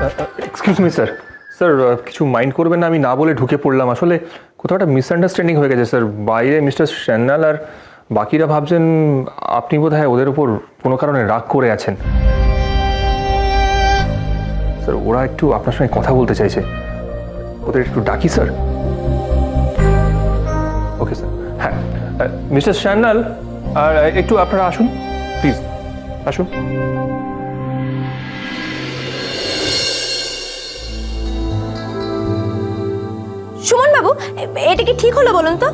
Excuse me sir sir কিছু mind করবেন না, আমি না বলে ঢুকে পড়লাম। আসলে কোথাও একটা মিসআন্ডারস্ট্যান্ডিং হয়ে গেছে স্যার বাইরে মিস্টার সান্যাল আর বাকিরা ভাবছেন আপনি বোধহয় ওদের উপর কোনো কারণে রাগ করে আছেন। স্যার ওরা একটু আপনার সঙ্গে কথা বলতে চাইছে। ওদের একটু ডাকি স্যার ওকে স্যার হ্যাঁ। মিস্টার সান্যাল আর একটু আপনারা আসুন। প্লিজ আসুন। সুমন বাবু এটা কি ঠিক হলো বলুন তো?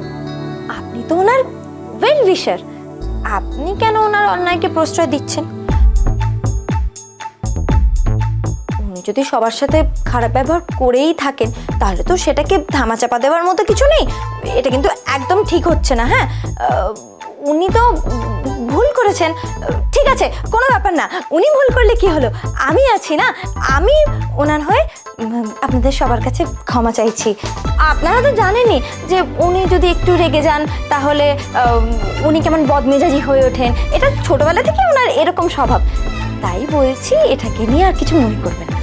আপনি তো ওনার ওয়েল উইশার আপনি কেন ওনার অন্যায়কে প্রশ্রয় দিচ্ছেন? উনি যদি সবার সাথে খারাপ ব্যবহার করেই থাকেন, তাহলে তো সেটাকে ধামাচাপা দেওয়ার মতো কিছু নেই। এটা কিন্তু একদম ঠিক হচ্ছে না হ্যাঁ? উনি তো ভুল করেছেন। ঠিক আছে, কোনো ব্যাপার না। উনি ভুল করলে কি হলো? আমি আছি না? আমি ওনার হয়ে আপনাদের সবার কাছে ক্ষমা চাইছি। আপনারা তো জানেনই যে উনি যদি একটু রেগে যান, তাহলে উনি কেমন বদমেজাজি হয়ে ওঠেন। এটা ছোটবেলা থেকে ওনার এরকম স্বভাব। তাই বলছি, এটাকে নিয়ে আর কিছু মনে করবেন না।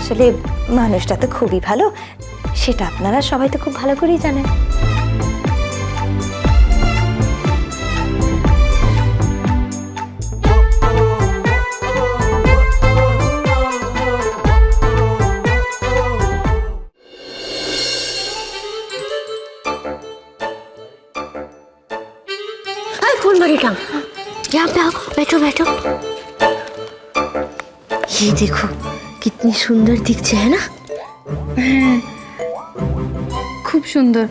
আসলে মানুষটা তো খুবই ভালো। সেটা আপনারা সবাই তো খুব ভালো করেই জানেন। कौन काम यहाँ पे आओ बैठो बैठो ये देखो कितनी सुंदर दिख है ना खूब सुंदर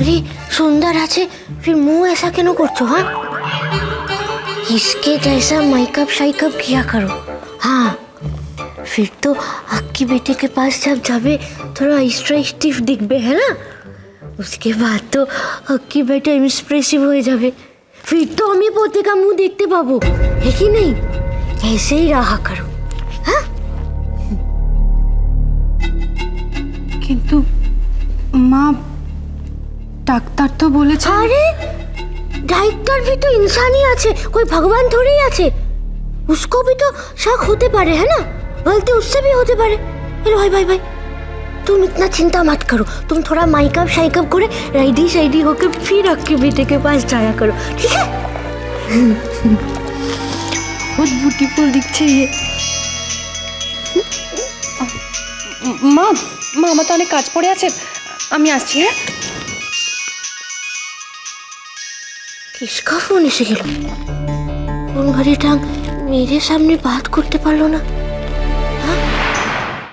अरे सुंदर आचे फिर मुंह ऐसा কেন করছ हाँ इसके जैसा मेकअप शाइकअप किया करो हाँ फिर तो आपकी बेटे के पास जब जावे थोड़ा एक्स्ट्रा स्टिफ दिख है ना उसके बाद तो अक्की बेटा इंस्प्रेसिव हो जावे फिर तो আমি पोते का मुंह देखते पाबो है कि नहीं ऐसे ही रहा करो हाँ কিন্তু মা ডাক্তার তো বলেছে अरे डाइटर भी तो इंसान ही আছে कोई भगवान थोड़ी আছে उसको भी तो शक होते पारे है ना गलती उससे भी होते पारे अरे भाई भाई भाई तुम इतना चिंता मत करो तुम थोड़ा माइकअप शाइकअप करे रेडी शाइडी होकर फिर आपके बेटे के पास जाया करो ठीक है বহুত বিউটিফুল দিচ্ছে ইয়ে মা মা আমার তো অনেক কাজ পড়ে আছে আমি আসছি হ্যাঁ किसका फोन এসে গেল কোন ঘরে টাং মেরে সামনে বাত করতে পারলো না